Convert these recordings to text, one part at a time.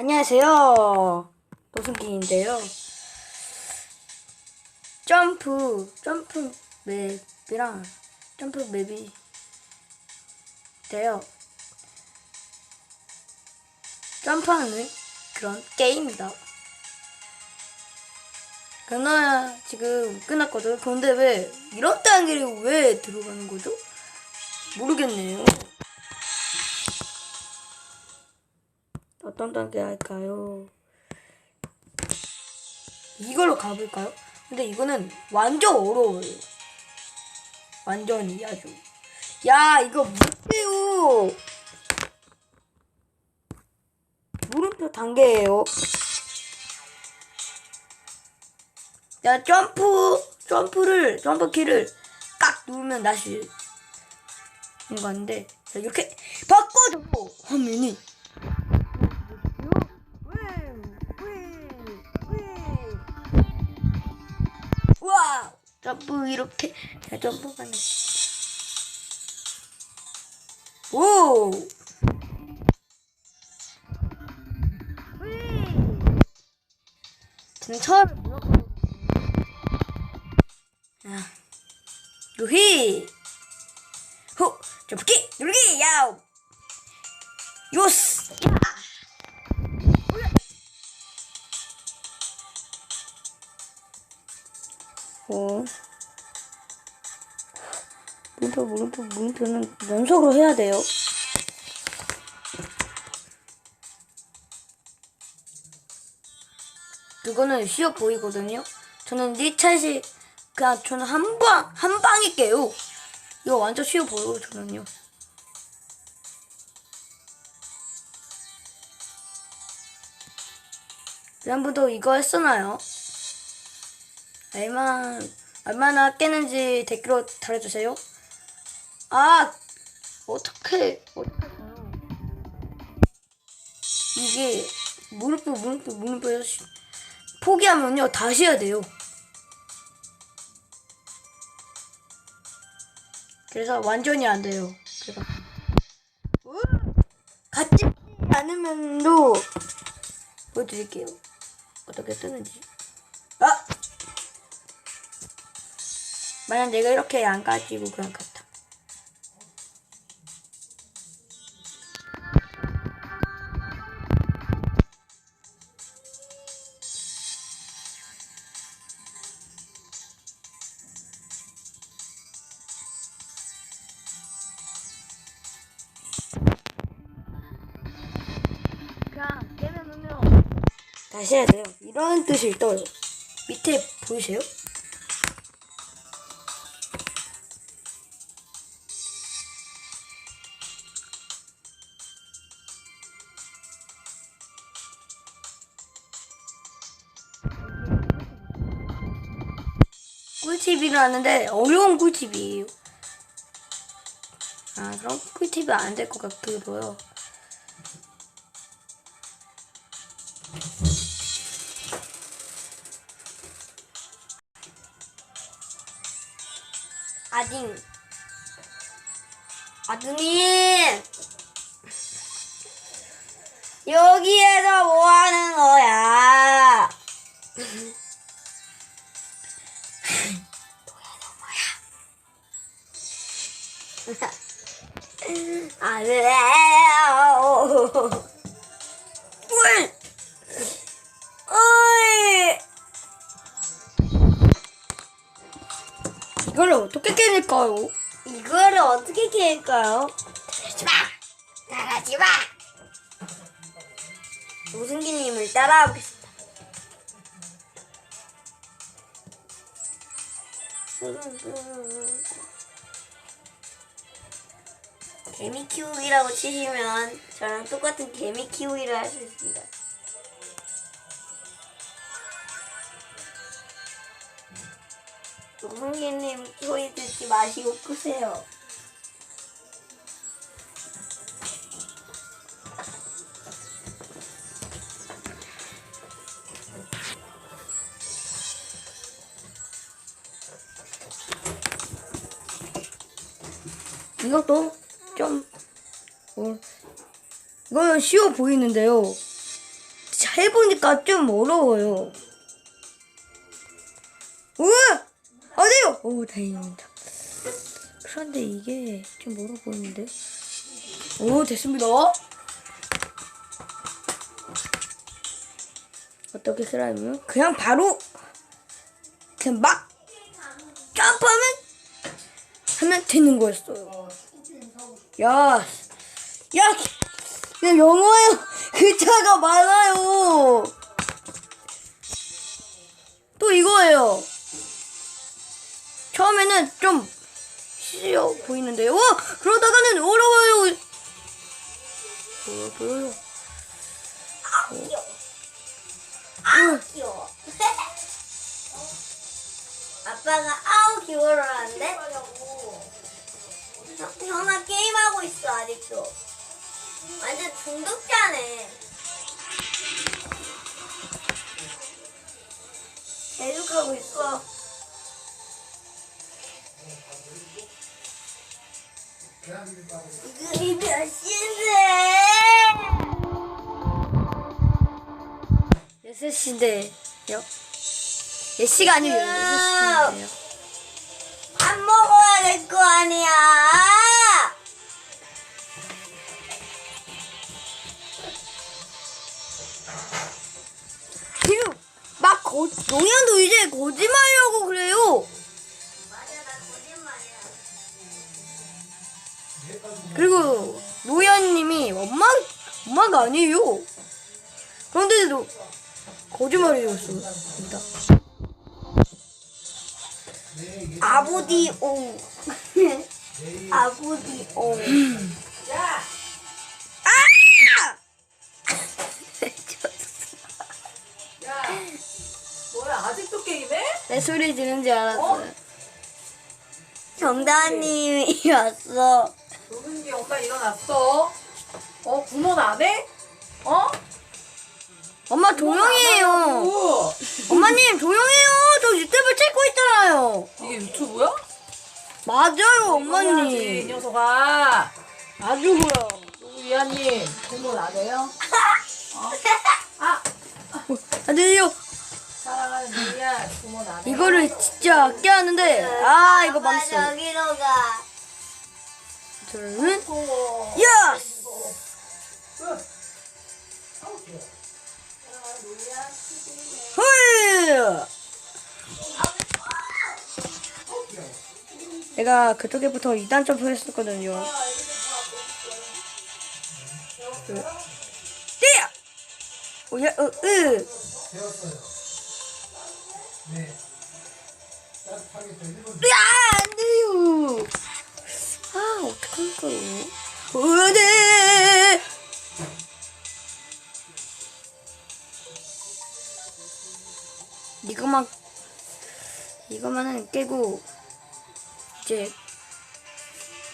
안녕하세요. 노승기인데요. 점프, 점프 맵이랑 점프 맵이 돼요. 점프하는 그런 게임이다. 그나 지금 끝났거든. 그런데 왜 이런 단계를 왜 들어가는 거죠? 모르겠네요. 어떤 단계 할까요? 이걸로 가볼까요? 근데 이거는 완전 어려워요. 완전히 아주. 야, 이거 못해요. 물음표 단계예요. 야, 점프, 점프를, 점프 키를 딱 누르면 다시 하는데, 자, 이렇게 바꿔줘! 점프 이렇게 자, 점프가 나. 오! 처음 아, 루히! 호 점프기! 누르기! 야우 요스 물음표, 물음표, 물음표는 연속으로 해야 돼요. 그거는 쉬워 보이거든요. 저는 리차시 그냥 저는 한 방, 한 방일게요. 이거 완전 쉬워 보여요, 저는요. 지난번도 이거 했었나요? 얼마, 얼마나 깨는지 댓글로 달아주세요. 아, 어떻게, 어떻게, 이게, 무릎도, 무릎도, 무릎도, 포기하면요, 다시 해야 돼요. 그래서 완전히 안 돼요. 그래서. 같이 않으면도 보여드릴게요. 어떻게 뜨는지. 아! 만약 내가 이렇게 안 가지고 것같 다시 해야 돼요. 이런 뜻이 떠요. 밑에 보이세요? 꿀팁이라는데 어려운 꿀팁이에요. 아 그럼 꿀팁이 안 될 것 같기도요. 아딩 아드님 여기에서 뭐 하는 거야? 안 돼요. 꿀! 깨낼까요? 이거를 어떻게 깨낼까요? 따라하지 마! 따라하지 마! 우승기님을 따라하겠습니다. 개미 키우기라고 치시면 저랑 똑같은 개미 키우기를 할 수 있습니다. 마시고 끄세요. 이것도 좀 어, 이거는 쉬워 보이는데요. 해보니까 좀 어려워요. 우와! 어디요? 오, 다행입니다. 그런데 이게 좀 멀어 보이는데? 오, 됐습니다. 어떻게 쓰라면? 그냥 바로, 그냥 막, 점프하면, 하면 되는 거였어요. 야, 야, 야, 영어에 글자가 많아요. 또 이거예요. 처음에는 좀 쉬워 보이는데요. 와, 그러다가는 어려워요. 어려워 보여요. 아우 귀여워. 아빠가 아우 귀여워라는데? 형- 형아 게임하고 있어 아직도. 완전 중독자네. 계속하고 있어. 이게 몇 시인데? 6시인데요. 10시가 아니고 6시인데요. 밥 먹어야 될 거 아니야. 지금 막 거, 노현도 이제 거짓말하고 그래요. 그리고 노현님이 엄마 엄마가 아니에요. 그런데도 거짓말이었습니다. 아보디오. 아보디오. 아! 야, 뭐야 아직도 게임해? 내 소리 지는 줄 알았어요. 정다님이 왔어. 노은기 엄마 일어났어? 어 구몬 안 해? 어? 엄마 조용히 해요. 오, 엄마님 조용해요. 저 유튜브 찍고 있잖아요. 이게 유튜브야? 맞아요, 해야지, 이 엄마님. 녀석아. 아주고요. 노우이아님 구몬 안 해요? 어? 아 아니요. 사랑하는 노우이아 구몬 안 해? 이거를 진짜 아껴 하는데 아 이거 망했어. 저기로 가. 야. 헐. 내가 그쪽에부터 2단 점프 했었거든요. 그, 띠야! 오, 야, 어, 으. 이거만은 깨고, 이제,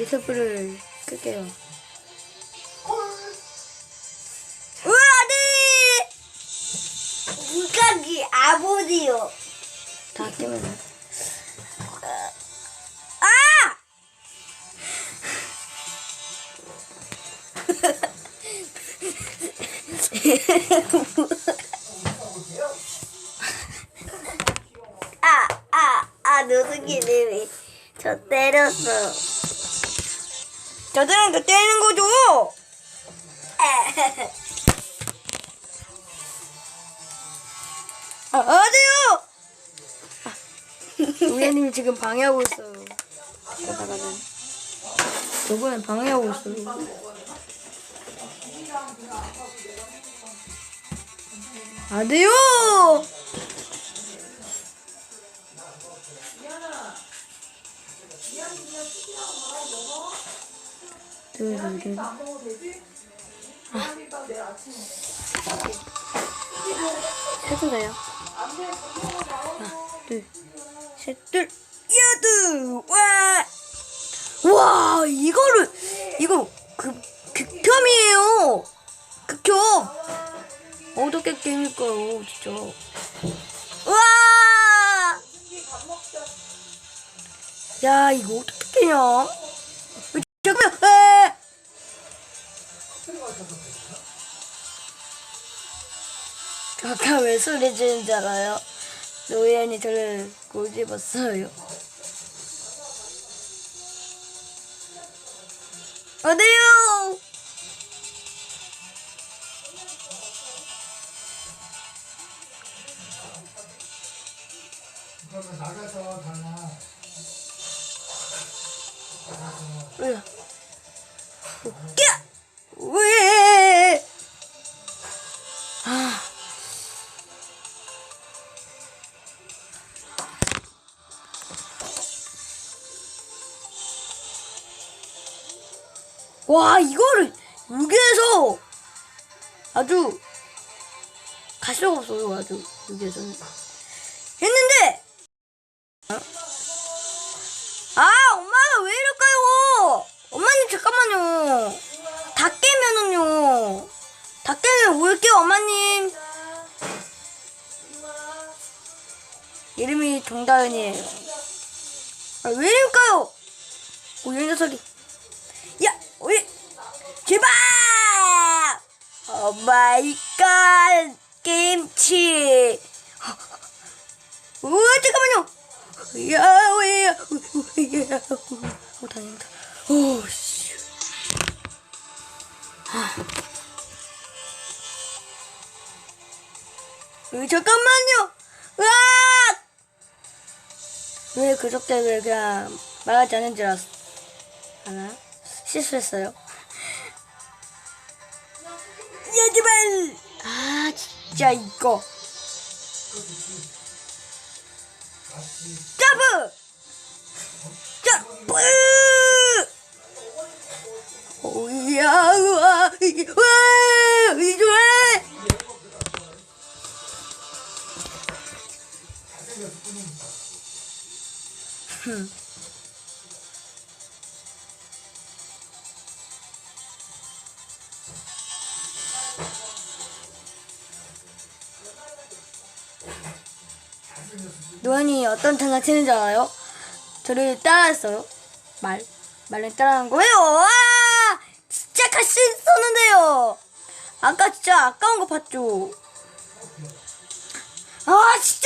유튜브를 끌게요. 우와, 네! 물가기 아보디오. 다 깨면. 아! 아, 아, 아, 노숙이님이 저 때렸어. 저들은 그 때리는 거죠! 아, 어디요! 우야님이 지금 방해하고 있어요. 그러다가는. 저분은 방해하고 있어요. 안 돼요! 내일 아침에 해도 돼요. 하나, 둘, 셋, 둘, 여두! 와! 와, 이거를, 이거, 그, 극혐이에요! 극혐! 어떻게 깨니까요, 진짜. 와! 야, 이거 어떻게 왜, 잠깐만, 에! 아까 왜 소리 줄 알아요? 노예현이 저를 꼬집었어요. 어디요? 와, 이거를 여기에서 아주 갈 수가 없어요, 아주 여기에서는. 했는데! 아, 엄마가 왜 이럴까요? 엄마님, 잠깐만요. 다 깨면은요. 다 깨면 올게요, 엄마님. 이름이 정다은이에요. 아, 왜 이럴까요? 오, 이 녀석이. 야, 왜? 제발! 오 마이 갓! 김치! 우와, 잠깐만요! 야, 왜, 야, 오, 다행이다. 오, 씨. 으, 잠깐만요! 으악! 왜 그저께 왜 그냥 말하지 않은 줄 알았어? 하나? 실수했어요. 야, 제발! 아, 진짜 이거. 점프! 점프! 오야, 이게, 와, 이 노안이 어떤 장난 치는 줄 알아요? 저를 따라했어요. 말. 말을 따라한 거예요. 와! 진짜 같이 쏘는데요. 아까 진짜 아까운 거 봤죠? 아, 진짜!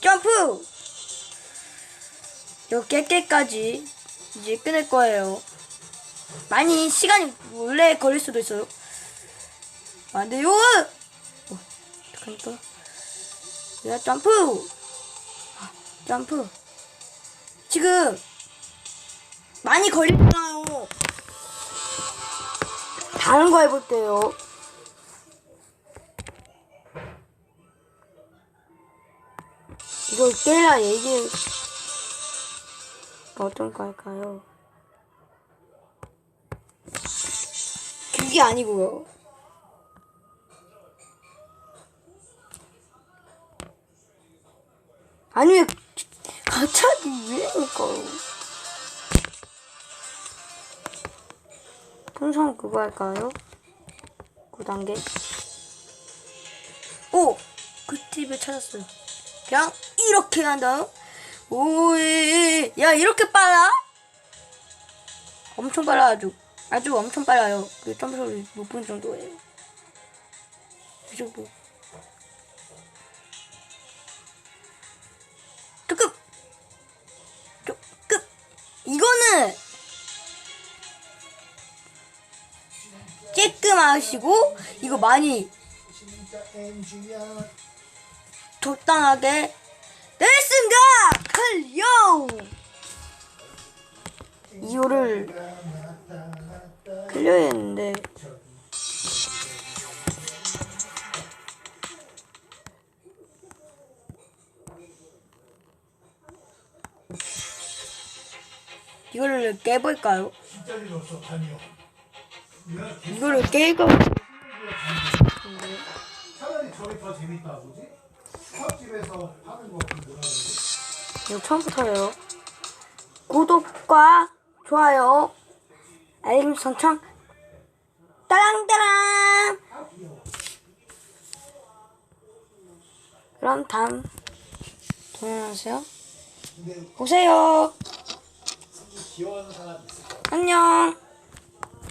점프! 요 깨깨까지 이제 끊을 거예요. 많이 시간이 원래 걸릴 수도 있어요. 안 돼요! 어, 어떡하니까. 야, 점프! 아, 점프. 지금, 많이 걸리잖아요. 다른 거 해볼게요. 이걸 깨라 얘기, 어떤 거 할까요? 그게 아니고요. 아니 왜 갑자기 왜 이럴까요? 풍선 그거 할까요? 9단계 오! 그 팁을 찾았어요 그냥 이렇게 한 다음 오이 야 이렇게 빨라? 엄청 빨라 아주. 아주 엄청 빨라요. 그 점프소리 높은 정도예요. 이 정도. 조금 조금 이거는 쬐끔 하시고 이거 많이 적당하게 됐습니다 클리어 이거를 클리어 했는데 이거를 깨볼까요? 이거를 깨고 뭐가 재밌다 뭐지? 수학집에서 하는 거? 이거 처음부터요. 구독과 좋아요, 알림 설정, 따랑따랑. 그럼 다음 사람 있을 거야 안녕.